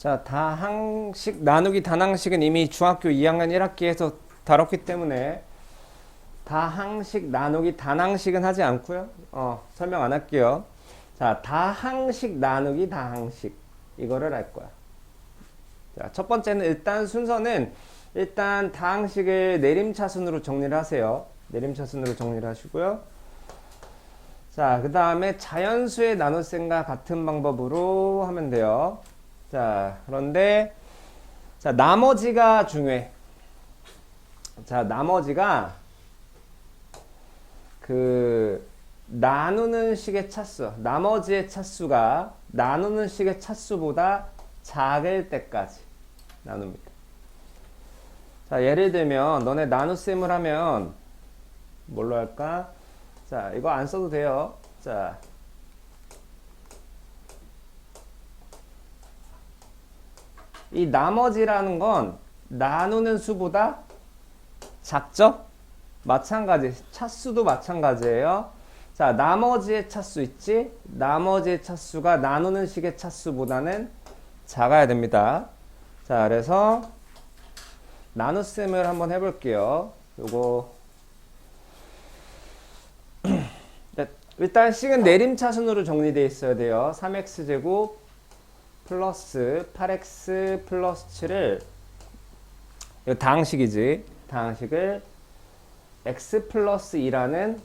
자, 다항식 나누기 단항식은 이미 중학교 2학년 1학기에서 다뤘기 때문에 다항식 나누기 단항식은 하지 않고요. 어, 설명 안 할게요. 자, 다항식 나누기 다항식 이거를 할 거야. 자, 첫 번째는 일단 순서는 일단 다항식을 내림차순으로 정리를 하세요. 내림차순으로 정리를 하시고요. 자, 그 다음에 자연수의 나눗셈과 같은 방법으로 하면 돼요. 자, 그런데, 자, 나머지가 중요해. 자, 나머지가, 그, 나누는 식의 차수, 나머지의 차수가 나누는 식의 차수보다 작을 때까지 나눕니다. 자, 예를 들면, 너네 나눗셈을 하면, 뭘로 할까? 자, 이거 안 써도 돼요. 자. 이 나머지라는 건 나누는 수보다 작죠? 마찬가지. 차수도 마찬가지예요. 자, 나머지의 차수 있지? 나머지의 차수가 나누는 식의 차수보다는 작아야 됩니다. 자, 그래서 나눗셈을 한번 해볼게요. 요거 네, 일단 식은 내림차순으로 정리되어 있어야 돼요. 3x제곱 플러스 8x 플러스 7을 이거 다항식이지. 다항식을 x 플러스 2라는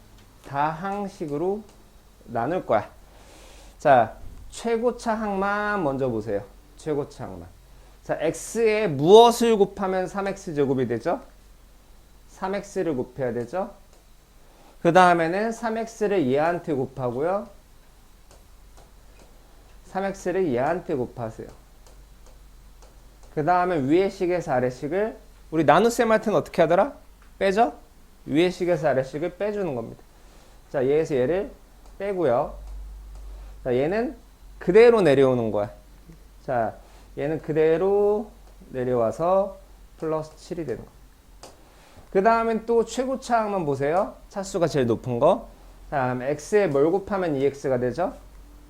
다항식으로 나눌 거야. 자, 최고차 항만 먼저 보세요. 최고차 항만. 자, x에 무엇을 곱하면 3x제곱이 되죠? 3x를 곱해야 되죠? 그 다음에는 3x를 얘한테 곱하고요. 3x를 얘한테 곱하세요. 그 다음에 위의 식에서 아래 식을 우리 나눗셈 할 때는 어떻게 하더라? 빼죠? 위의 식에서 아래 식을 빼주는 겁니다. 자, 얘에서 얘를 빼고요. 자, 얘는 그대로 내려오는 거야. 자, 얘는 그대로 내려와서 플러스 7이 되는 거야. 그 다음엔 또 최고차 항만 보세요. 차수가 제일 높은 거. 다음 x에 뭘 곱하면 2x가 되죠?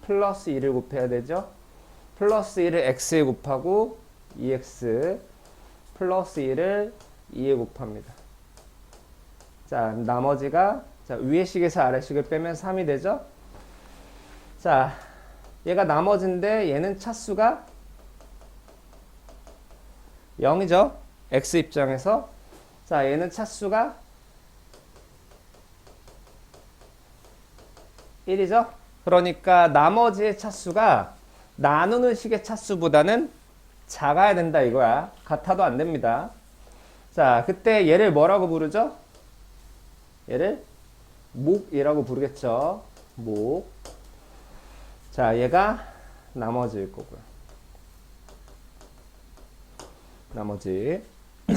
플러스 2를 곱해야 되죠? 플러스 2를 x에 곱하고 2x 플러스 2를 2에 곱합니다. 자, 나머지가 자, 위의 식에서 아래 식을 빼면 3이 되죠? 자, 얘가 나머지인데 얘는 차수가 0이죠? x 입장에서 자, 얘는 차수가 1이죠? 그러니까 나머지의 차수가 나누는 식의 차수보다는 작아야 된다 이거야. 같아도 안 됩니다. 자, 그때 얘를 뭐라고 부르죠? 얘를 목이라고 부르겠죠. 목. 자, 얘가 나머지일 거고요. 나머지.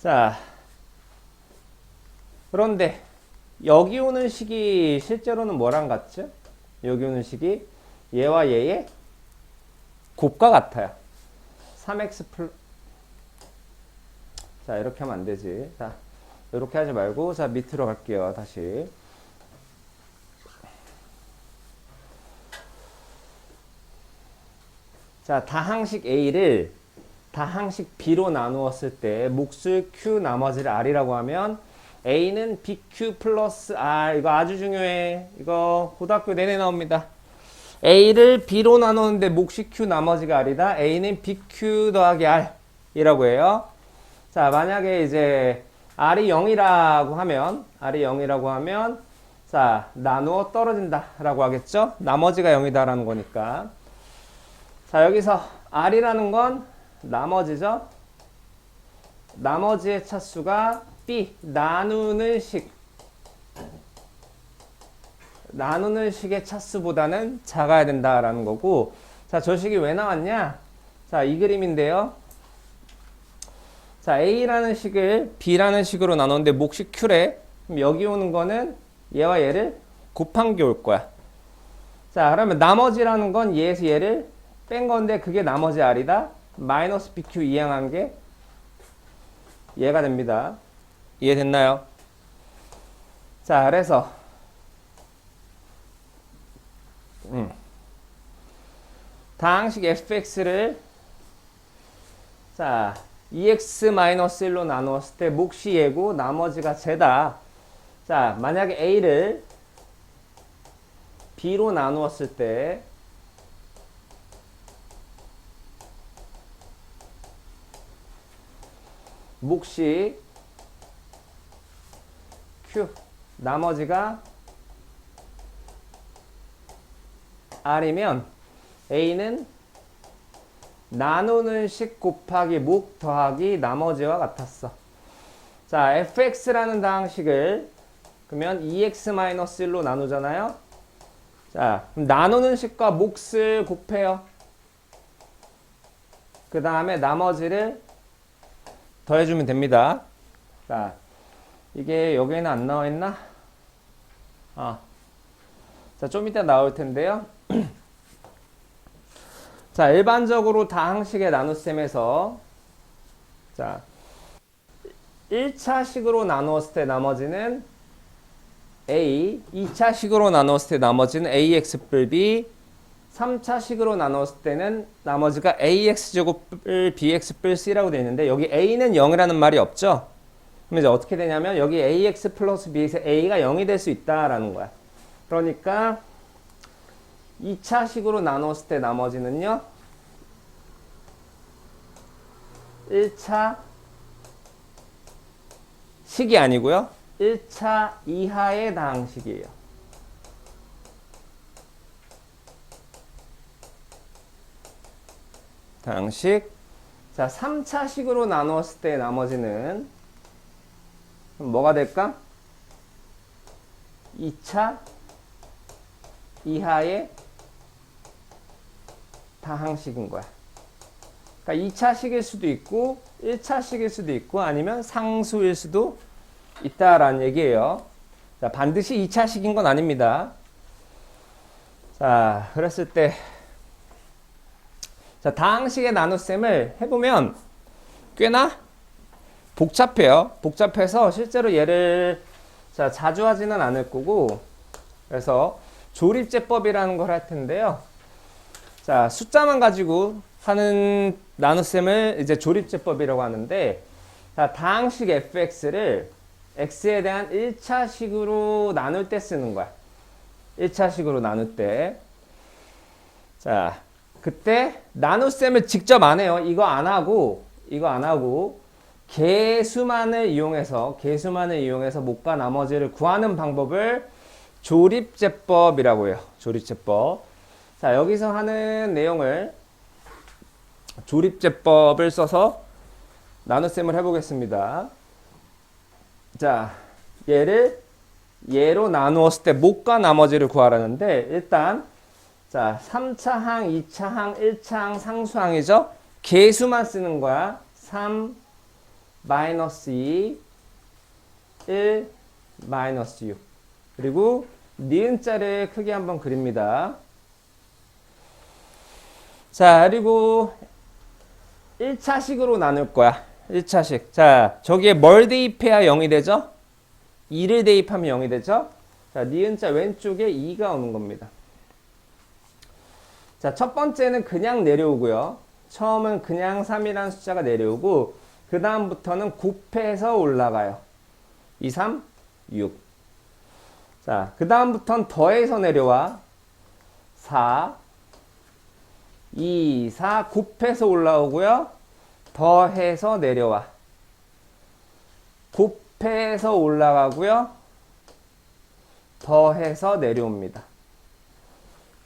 자, 그런데 여기 오는 식이 실제로는 뭐랑 같죠? 여기 오는 식이 얘와 얘의 곱과 같아요. 3x 플 자, 이렇게 하면 안 되지. 자, 이렇게 하지 말고 자, 밑으로 갈게요. 다시. 자, 다항식 A를 다항식 B로 나누었을 때 몫을 Q 나머지를 R이라고 하면 A는 BQ 플러스 R 이거 아주 중요해. 이거 고등학교 내내 나옵니다. A를 B로 나누는데 몫이 Q 나머지가 R이다. A는 BQ 더하기 R 이라고 해요. 자, 만약에 이제 R이 0이라고 하면 R이 0이라고 하면 자, 나누어 떨어진다 라고 하겠죠? 나머지가 0이다 라는 거니까. 자, 여기서 R이라는 건 나머지죠? 나머지의 차수가 B, 나누는 식. 나누는 식의 차수보다는 작아야 된다라는 거고. 자, 저 식이 왜 나왔냐? 자, 이 그림인데요. 자, A라는 식을 B라는 식으로 나눴는데 몫이 Q래. 그럼 여기 오는 거는 얘와 얘를 곱한 게 올 거야. 자, 그러면 나머지라는 건 얘에서 얘를 뺀 건데 그게 나머지 R이다. 마이너스 BQ 이항한 게 얘가 됩니다. 이해됐나요? 자, 그래서 음. 다항식 fx를 자 2x-1로 나누었을 때 몫이 얘고 나머지가 제다. 자 만약에 a를 b로 나누었을 때 몫이 q 나머지가 r이면 a는 나누는 식 곱하기 목 더하기 나머지와 같았어. 자, fx라는 다항식을 그러면 2x-1로 나누잖아요. 자, 그럼 나누는 식과 몫을 곱해요. 그 다음에 나머지를 더해주면 됩니다. 자, 이게 여기에는 안 나와 있나? 아, 자, 좀 이따 나올 텐데요. 자, 일반적으로 다항식의 나눗셈에서 자, 1차식으로 나누었을 때 나머지는 A, 2차식으로 나누었을 때 나머지는 AX B, 3차식으로 나누었을 때는 나머지가 AX제곱을 BX C라고 되어 있는데 여기 A는 0이라는 말이 없죠? 그럼 이제 어떻게 되냐면 여기 AX 플러스 B에서 A가 0이 될 수 있다라는 거야. 그러니까 2차식으로 나눴을 때 나머지는요. 1차 식이 아니고요. 1차 이하의 다항식이에요. 다항식. 자, 3차식으로 나누었을 때 나머지는 그럼 뭐가 될까? 2차 이하의 다항식인 거야. 그러니까 2차식일 수도 있고 1차식일 수도 있고 아니면 상수일 수도 있다라는 얘기예요. 자, 반드시 2차식인 건 아닙니다. 자, 그랬을 때 자, 다항식의 나눗셈을 해보면 꽤나 복잡해요. 복잡해서 실제로 얘를 자, 자주 하지는 않을 거고 그래서 조립제법이라는 걸 할 텐데요. 자, 숫자만 가지고 하는 나눗셈을 이제 조립제법이라고 하는데 자, 다항식 fx를 x에 대한 1차식으로 나눌 때 쓰는 거야. 1차식으로 나눌 때. 자, 그때 나눗셈을 직접 안 해요. 이거 안 하고 이거 안 하고 개수만을 이용해서 개수만을 이용해서 목과 나머지를 구하는 방법을 조립제법이라고 해요. 조립제법. 자, 여기서 하는 내용을 조립제법을 써서 나눗셈을 해보겠습니다. 자, 얘를 얘로 나누었을 때 목과 나머지를 구하라는데 일단 자, 3차 항, 2차 항, 1차 항, 상수항이죠. 개수만 쓰는 거야. 3 마이너스 2 1 마이너스 6 그리고 니은자를 크게 한번 그립니다. 자, 그리고 1차식으로 나눌 거야. 1차식. 자, 저기에 뭘 대입해야 0이 되죠? 2를 대입하면 0이 되죠? 자, 니은자 왼쪽에 2가 오는 겁니다. 자, 첫 번째는 그냥 내려오고요. 처음은 그냥 3이라는 숫자가 내려오고, 그 다음부터는 곱해서 올라가요. 2, 3, 6. 자, 그 다음부터는 더해서 내려와. 4, 2, 4 곱해서 올라오고요. 더해서 내려와. 곱해서 올라가고요. 더해서 내려옵니다.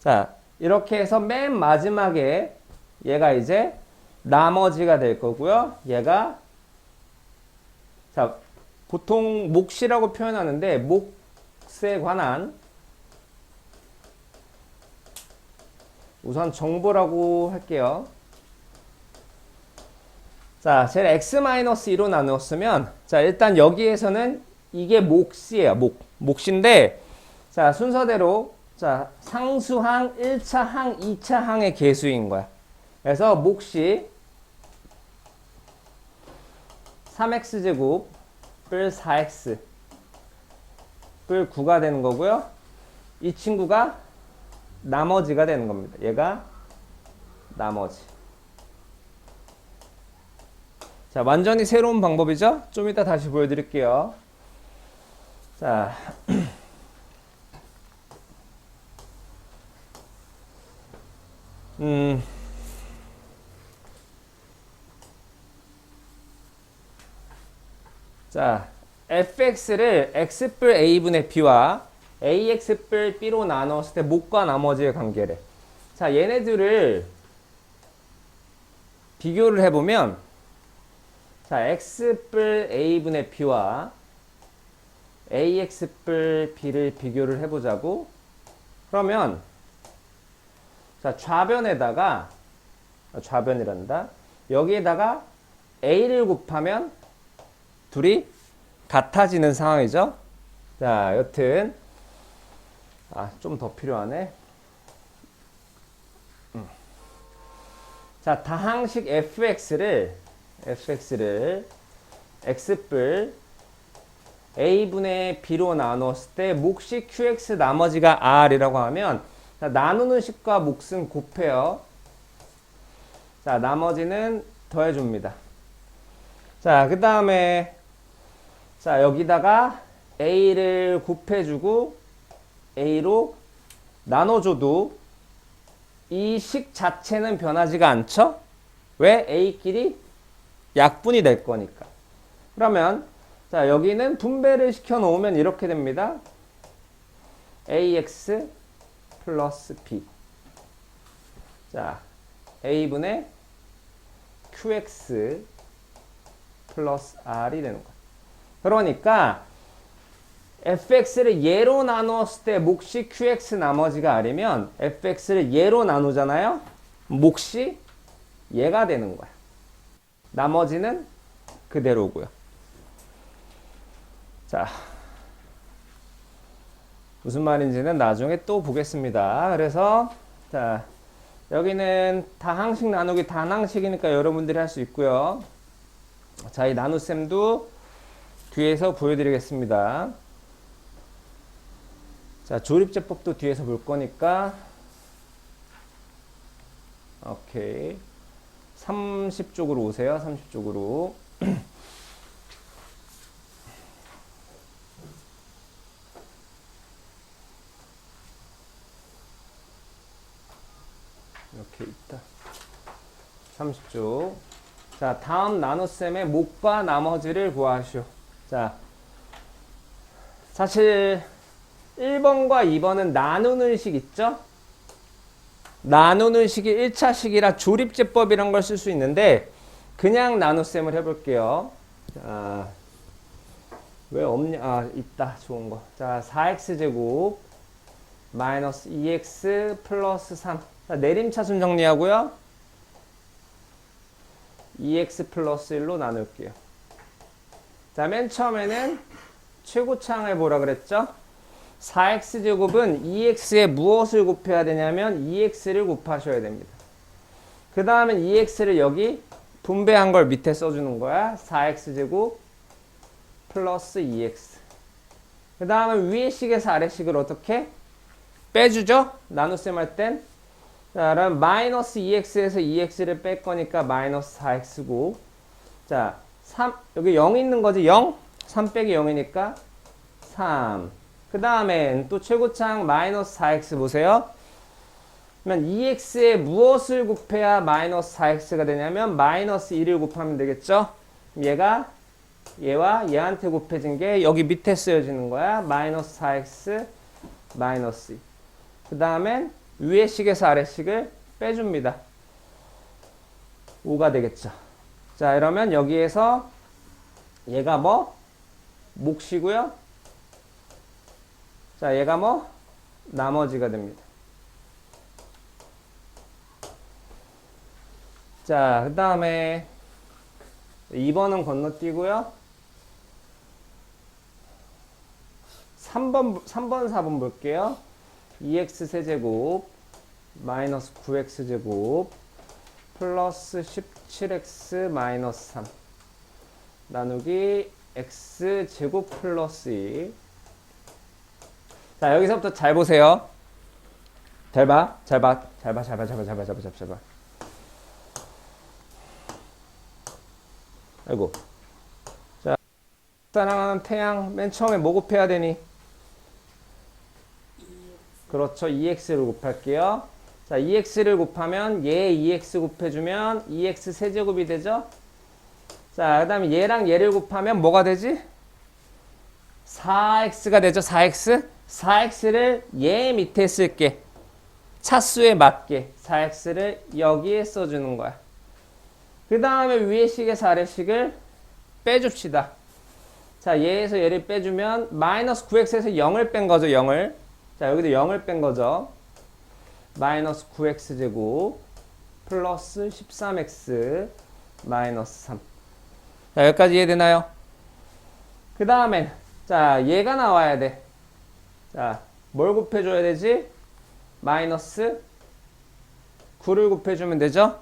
자, 이렇게 해서 맨 마지막에 얘가 이제 나머지가 될 거고요. 얘가 자, 보통 몫이라고 표현하는데 몫에 관한 우선 정보라고 할게요. 자, 쟤를 x-2로 나누었으면 자, 일단 여기에서는 이게 몫이에요. 몫. 몫인데 자, 순서대로 자, 상수항 1차 항, 2차 항의 개수인 거야. 그래서 몫이 3x제곱 뿔 4x 뿔 9가 되는 거고요. 이 친구가 나머지가 되는 겁니다. 얘가 나머지. 자, 완전히 새로운 방법이죠? 좀 이따 다시 보여드릴게요. 자. 음. 자, fx를 x뿔 a분의 b와 ax뿔 b로 나눴을 때 목과 나머지의 관계를. 자, 얘네들을 비교를 해보면, 자, x뿔 a분의 b와 ax뿔 b를 비교를 해보자고. 그러면, 자, 좌변에다가, 아, 좌변이란다. 여기에다가 a를 곱하면 둘이 같아지는 상황이죠. 자, 여튼 아, 좀 더 필요하네. 음. 자, 다항식 fx를 fx를 x뿔 a분의 b로 나눴을 때 몫이 qx 나머지가 r이라고 하면 자, 나누는 식과 몫은 곱해요. 자, 나머지는 더해줍니다. 자, 그 다음에 자, 여기다가 A를 곱해주고 A로 나눠줘도 이 식 자체는 변하지가 않죠? 왜? A끼리 약분이 될 거니까. 그러면 자, 여기는 분배를 시켜 놓으면 이렇게 됩니다. AX 플러스 B. 자, A분의 QX 플러스 R이 되는 거예요. 그러니까 fx를 예로 나누었을 때 몫이 qx 나머지가 r이면 fx를 예로 나누잖아요. 몫이 얘가 되는 거야. 나머지는 그대로고요. 자, 무슨 말인지는 나중에 또 보겠습니다. 그래서 자 여기는 다항식 나누기 단항식이니까 여러분들이 할 수 있고요. 자, 이 나눗셈도 뒤에서 보여드리겠습니다. 자, 조립제법도 뒤에서 볼 거니까 오케이 30쪽으로 오세요. 30쪽으로 이렇게 있다. 30쪽 자, 다음 나눗셈의 목과 나머지를 구하시오. 자, 사실 1번과 2번은 나누는 식 있죠? 나누는 식이 1차 식이라 조립제법이란 걸쓸 수 있는데 그냥 나눗셈을 해볼게요. 자, 왜 없냐? 아, 있다. 좋은 거. 자, 4x제곱 마이너스 2x 플러스 3. 자, 내림차순 정리하고요. 2x 플러스 1로 나눌게요. 자, 맨 처음에는 최고차항을 보라 그랬죠? 4x제곱은 2x에 무엇을 곱해야 되냐면 2x를 곱하셔야 됩니다. 그 다음에 2x를 여기 분배한 걸 밑에 써주는 거야. 4x제곱 플러스 2x. 그 다음에 위의 식에서 아래 식을 어떻게? 빼주죠? 나눗셈 할 땐. 자, 그럼 마이너스 2x에서 2x를 뺄 거니까 마이너스 4x고. 자, 3, 여기 0 있는 거지? 0? 3 빼기 0이니까 3. 그 다음엔 또 최고창 마이너스 4x 보세요. 그러면 2x에 무엇을 곱해야 마이너스 4x가 되냐면 마이너스 1을 곱하면 되겠죠? 얘가 얘와 얘한테 곱해진 게 여기 밑에 쓰여지는 거야. 마이너스 4x 마이너스 2. 그 다음엔 위의 식에서 아래 식을 빼줍니다. 5가 되겠죠. 자, 이러면 여기에서 얘가 뭐? 몫이고요. 자, 얘가 뭐? 나머지가 됩니다. 자, 그 다음에 2번은 건너뛰고요. 3번, 3번, 4번 볼게요. 2x 세제곱 마이너스 9x 제곱 플러스 7x 마이너스 3 나누기 x 제곱 플러스 2. 자, 여기서부터 잘 보세요. 잘 봐. 잘 봐. 잘 봐. 잘 봐. 잘 봐. 잘 봐. 잘 봐. 잘 봐. 잘 봐. 아이고. 자. 사랑하는 태양 맨 처음에 뭐 곱해야 되니? 그렇죠. 2x를 곱할게요. 자, 2x를 곱하면 얘 2x 곱해주면 2x 세제곱이 되죠? 자, 그 다음에 얘랑 얘를 곱하면 뭐가 되지? 4x가 되죠. 4x. 4x를 얘 밑에 쓸게. 차수에 맞게 4x를 여기에 써주는 거야. 그 다음에 위에 식에서 아래 식을 빼줍시다. 자, 얘에서 얘를 빼주면 마이너스 9x에서 0을 뺀 거죠. 0을. 자, 여기도 0을 뺀 거죠. 마이너스 9x 제곱 플러스 13x 마이너스 3. 자, 여기까지 이해되나요? 그 다음엔 자, 얘가 나와야 돼. 자, 뭘 곱해줘야 되지? 마이너스 9를 곱해주면 되죠?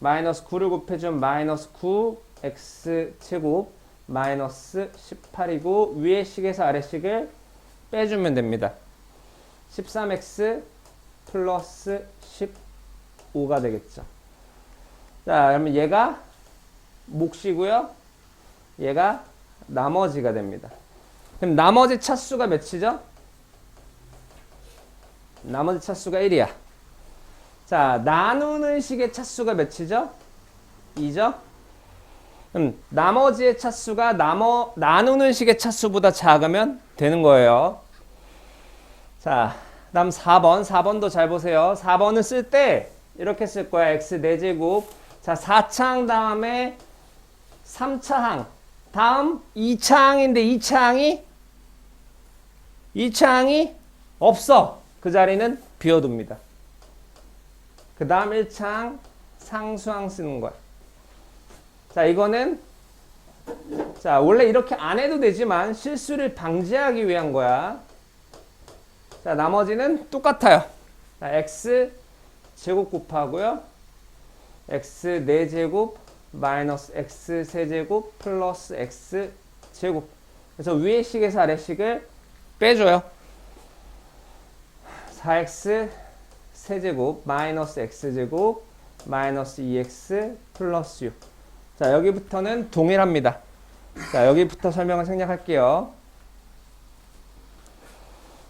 마이너스 9를 곱해주면 마이너스 9x 제곱 마이너스 18이고 위에 식에서 아래 식을 빼주면 됩니다. 13x 플러스 15가 되겠죠. 자, 그러면 얘가 몫이고요. 얘가 나머지가 됩니다. 그럼 나머지 차수가 몇이죠? 나머지 차수가 1이야. 자, 나누는 식의 차수가 몇이죠? 2죠? 그럼 나머지의 차수가 나머, 나누는 식의 차수보다 작으면 되는 거예요. 자, 다음 4번. 4번도 잘 보세요. 4번은 쓸 때 이렇게 쓸 거야. x 4제곱. 자, 4차항 다음에 3차항. 다음 2차항인데 2차항이 2차항이 없어. 그 자리는 비워둡니다. 그 다음 1차항 상수항 쓰는 거야. 자, 이거는 자, 원래 이렇게 안 해도 되지만 실수를 방지하기 위한 거야. 자, 나머지는 똑같아요. 자, x 제곱 곱하고요. x 4제곱 마이너스 x 세제곱 플러스 x 제곱. 그래서 위의 식에서 아래 식을 빼줘요. 4x 세제곱 마이너스 x제곱 마이너스 2x 플러스 6. 자, 여기부터는 동일합니다. 자, 여기부터 설명을 생략할게요.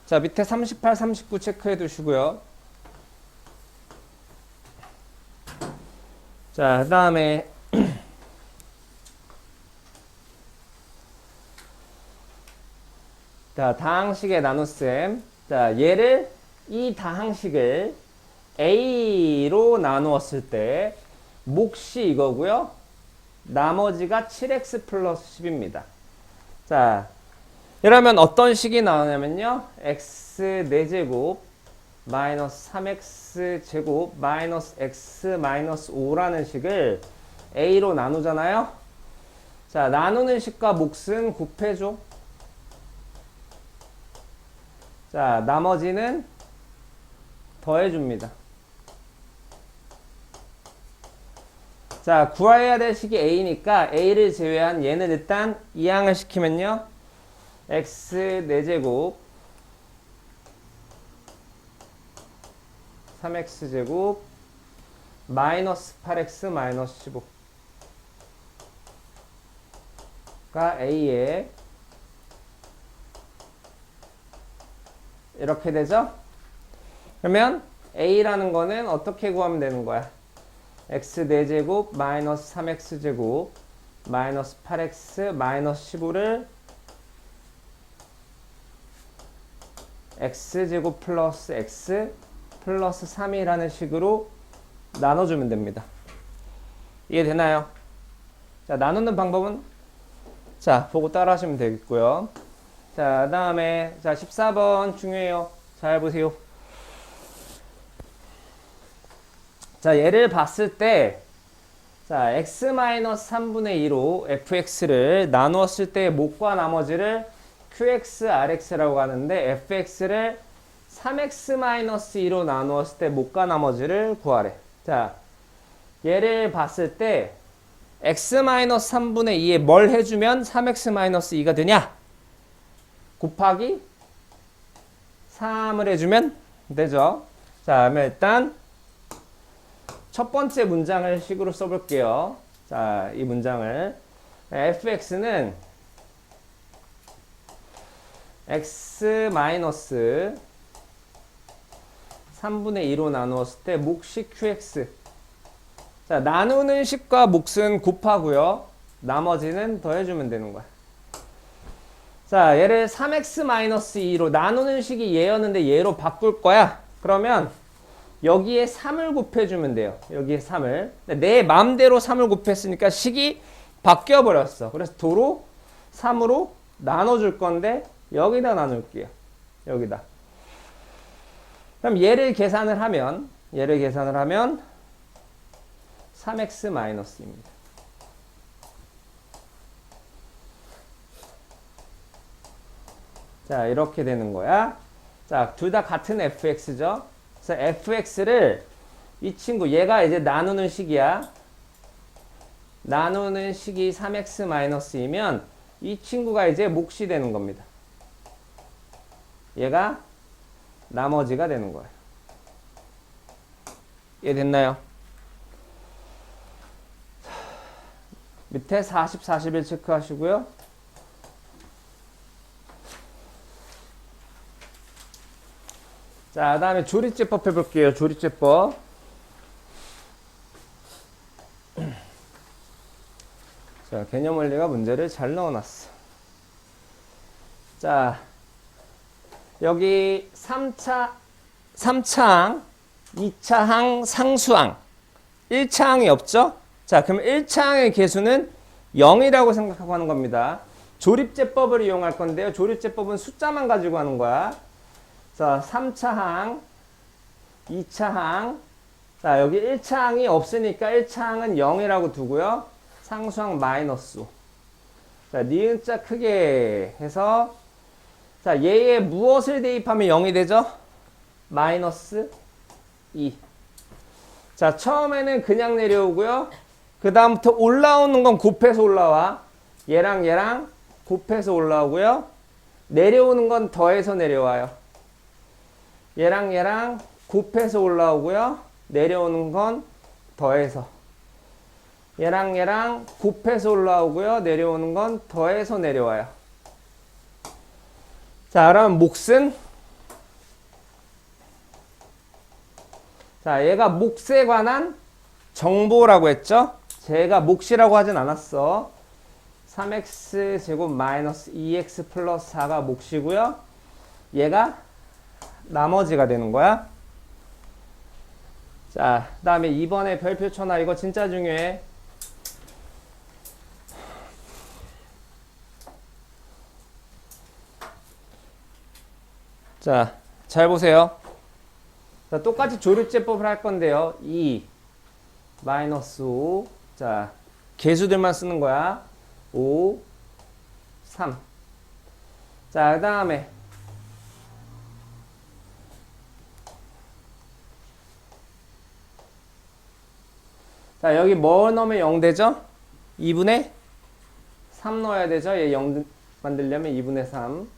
자, 밑에 38, 39 체크해 두시고요. 자, 그 다음에 자, 다항식의 나눗셈. 자, 얘를 이 다항식을 a로 나누었을 때 몫이 이거고요. 나머지가 7x 플러스 10입니다. 자, 이러면 어떤 식이 나오냐면요. x 4제곱 마이너스 3x 제곱 마이너스 x 마이너스 5라는 식을 a로 나누잖아요. 자, 나누는 식과 몫은 곱해줘. 자, 나머지는 더해줍니다. 자, 구해야 될 식이 a니까 a를 제외한 얘는 일단 이항을 시키면요. X 4제곱 3x 제곱 마이너스 8x 마이너스 15가 a에 이렇게 되죠? 그러면 a라는 거는 어떻게 구하면 되는 거야? x 4제곱 마이너스 3x 제곱 마이너스 8x 마이너스 15를 x제곱 플러스 x 플러스 3이라는 식으로 나눠주면 됩니다. 이해되나요? 자, 나누는 방법은 자, 보고 따라 하시면 되겠고요. 자, 다음에 자, 14번 중요해요. 잘 보세요. 자, 얘를 봤을 때 자, x-3분의 2로 fx를 나누었을 때 목과 나머지를 qx, rx라고 하는데 fx를 3x-2로 나누었을 때 목과 나머지를 구하래. 자, 얘를 봤을 때 x-3분의 2에 뭘 해주면 3x-2가 되냐? 곱하기 3을 해주면 되죠. 자, 그러면 일단 첫 번째 문장을 식으로 써볼게요. 자, 이 문장을 fx는 x 마이너스 3분의 2로 나누었을 때 몫이 qx. 자 나누는 식과 몫은 곱하고요. 나머지는 더해주면 되는 거야. 자 얘를 3x 마이너스 2로 나누는 식이 얘였는데 얘로 바꿀 거야. 그러면 여기에 3을 곱해주면 돼요. 여기에 3을. 내 맘대로 3을 곱했으니까 식이 바뀌어 버렸어. 그래서 도로 3으로 나눠줄 건데 여기다 나눌게요 여기다 그럼 얘를 계산을 하면 얘를 계산을 하면 3x 마이너스입니다. 자, 이렇게 되는 거야. 자, 둘 다 같은 fx죠. 그래서 fx를 이 친구 얘가 이제 나누는 식이야. 나누는 식이 3x 마이너스이면 이 친구가 이제 몫이 되는 겁니다. 얘가 나머지가 되는 거예요. 이해 됐나요? 밑에 40, 41 체크하시고요. 자, 그 다음에 조리제법 해볼게요. 조리제법. 자, 개념 원리가 문제를 잘 넣어놨어. 자, 여기 3차, 3차항, 2차항, 상수항. 1차항이 없죠? 자, 그럼 1차항의 개수는 0이라고 생각하고 하는 겁니다. 조립제법을 이용할 건데요. 조립제법은 숫자만 가지고 하는 거야. 자, 3차항, 2차항. 자, 여기 1차항이 없으니까 1차항은 0이라고 두고요. 상수항 마이너스. 자, 니은자 크게 해서 자, 얘에 무엇을 대입하면 0이 되죠? 마이너스 2. 자, 처음에는 그냥 내려오고요. 그 다음부터 올라오는 건 곱해서 올라와. 얘랑 얘랑 곱해서 올라오고요. 내려오는 건 더해서 내려와요. 얘랑 얘랑 곱해서 올라오고요. 내려오는 건 더해서. 얘랑 얘랑 곱해서 올라오고요. 내려오는 건 더해서 내려와요. 자, 그럼 몫은 자, 얘가 몫에 관한 정보라고 했죠? 제가 몫이라고 하진 않았어. 3x 제곱 마이너스 2x 플러스 4가 몫이고요. 얘가 나머지가 되는 거야. 자, 그 다음에 2번에 별표 쳐놔. 이거 진짜 중요해. 자, 잘 보세요. 자, 똑같이 조립제법을 할 건데요. 2 마이너스 5. 자, 개수들만 쓰는 거야. 5 3. 자, 그 다음에 자, 여기 뭐 넣으면 0 되죠? 2분의 3 넣어야 되죠? 얘 0 만들려면 2분의 3.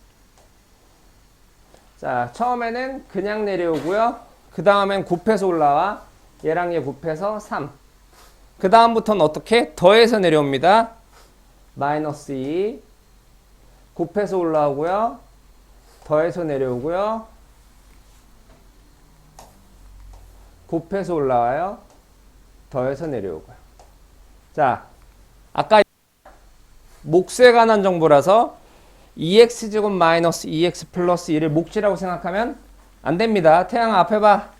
자, 처음에는 그냥 내려오고요. 그 다음엔 곱해서 올라와. 얘랑 얘 곱해서 3. 그 다음부터는 어떻게? 더해서 내려옵니다. 마이너스 2. 곱해서 올라오고요. 더해서 내려오고요. 곱해서 올라와요. 더해서 내려오고요. 자, 아까 몫에 관한 정보라서 2x제곱 마이너스 2x 플러스 1을 몫이라고 생각하면 안 됩니다. 태양 앞에 봐.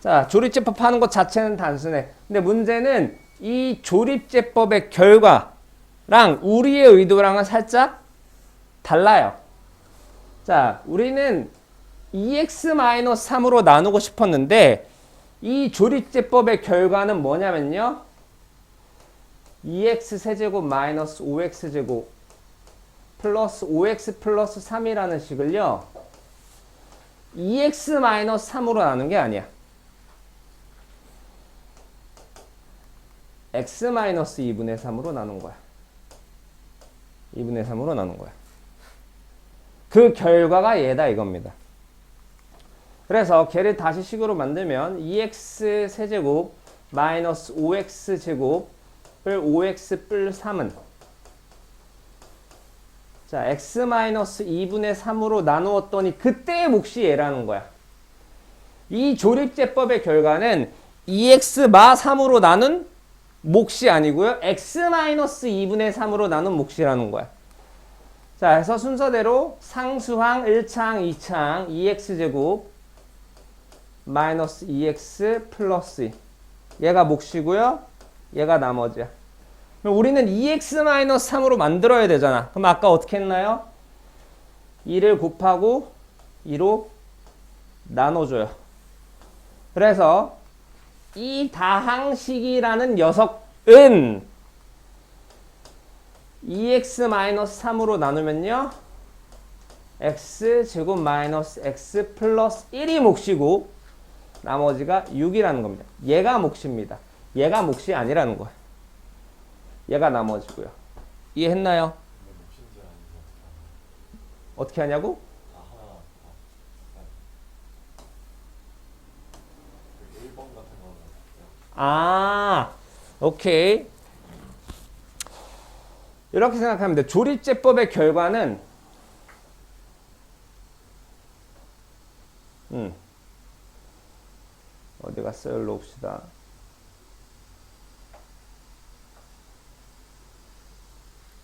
자, 조립제법 하는 것 자체는 단순해. 근데 문제는 이 조립제법의 결과랑 우리의 의도랑은 살짝 달라요. 자, 우리는 2x-3으로 나누고 싶었는데 이 조립제법의 결과는 뭐냐면요. 2x 세제곱 마이너스 5x 제곱 플러스 5x 플러스 3이라는 식을요. 2x 마이너스 3으로 나눈 게 아니야. x 마이너스 2분의 3으로 나눈 거야. 2분의 3으로 나눈 거야. 그 결과가 얘다 이겁니다. 그래서 걔를 다시 식으로 만들면 2x 세제곱 마이너스 5x 제곱 5x 뿔 3은 자, x-2분의 3으로 나누었더니 그때의 몫이 얘라는 거야. 이 조립제법의 결과는 2x 마 3으로 나눈 몫이 아니고요. x-2분의 3으로 나눈 몫이라는 거야. 자, 그래서 순서대로 상수항 1창, 2창, 2x제곱 마이너스 2x 플러스 2. 얘가 몫이고요. 얘가 나머지야. 그럼 우리는 2x-3으로 만들어야 되잖아. 그럼 아까 어떻게 했나요? 2를 곱하고 2로 나눠줘요. 그래서 이 다항식이라는 녀석은 2x-3으로 나누면요. x 제곱 마이너스 x 플러스 1이 몫이고 나머지가 6이라는 겁니다. 얘가 몫입니다. 얘가 몫이 아니라는 거예요. 얘가 나머지고요. 이해했나요? 어떻게 하냐고? 어떻게 하나 그 1번 같은 거는 어때요? 아, 오케이. 이렇게 생각하면 돼. 조립제법의 결과는 음. 어디 갔어요? 일로 옵시다.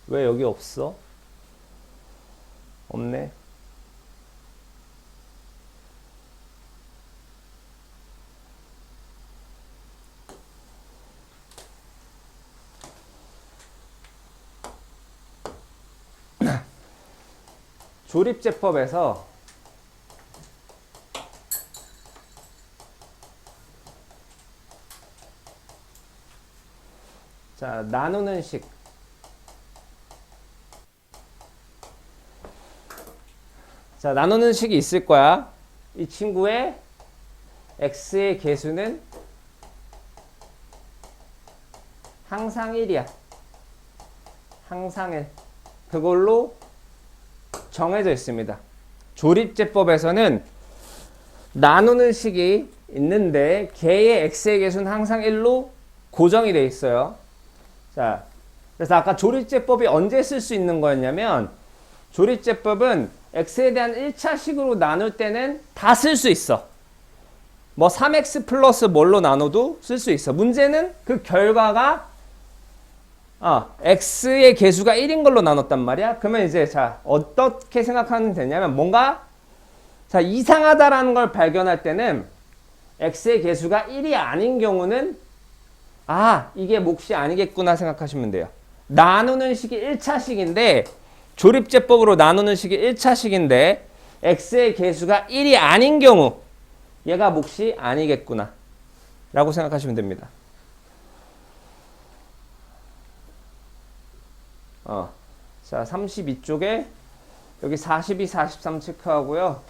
왜 여기 없어? 없네. 조립제법에서 자, 나누는 식. 자, 나누는 식이 있을 거야. 이 친구의 x의 개수는 항상 1이야. 항상 1. 그걸로 정해져 있습니다. 조립제법에서는 나누는 식이 있는데 개의 x의 개수는 항상 1로 고정이 돼 있어요. 자, 그래서 아까 조립제법이 언제 쓸 수 있는 거였냐면 조립제법은 x에 대한 1차식으로 나눌 때는 다 쓸 수 있어. 뭐 3x 플러스 뭘로 나눠도 쓸 수 있어. 문제는 그 결과가 아, x의 개수가 1인 걸로 나눴단 말이야. 그러면 이제 자, 어떻게 생각하면 되냐면 뭔가 자, 이상하다라는 걸 발견할 때는 x의 개수가 1이 아닌 경우는 아, 이게 몫이 아니겠구나 생각하시면 돼요. 나누는 식이 1차식인데 조립제법으로 나누는 식이 1차식인데 x의 개수가 1이 아닌 경우 얘가 몫이 아니겠구나 라고 생각하시면 됩니다. 어. 자, 32쪽에 여기 42, 43 체크하고요.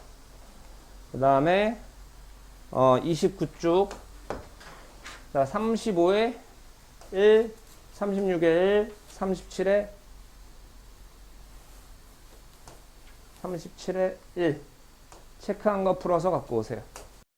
그 다음에 어, 29쪽 자, 35에 1, 36에 1, 37에 37에 1 체크한 거 풀어서 갖고 오세요.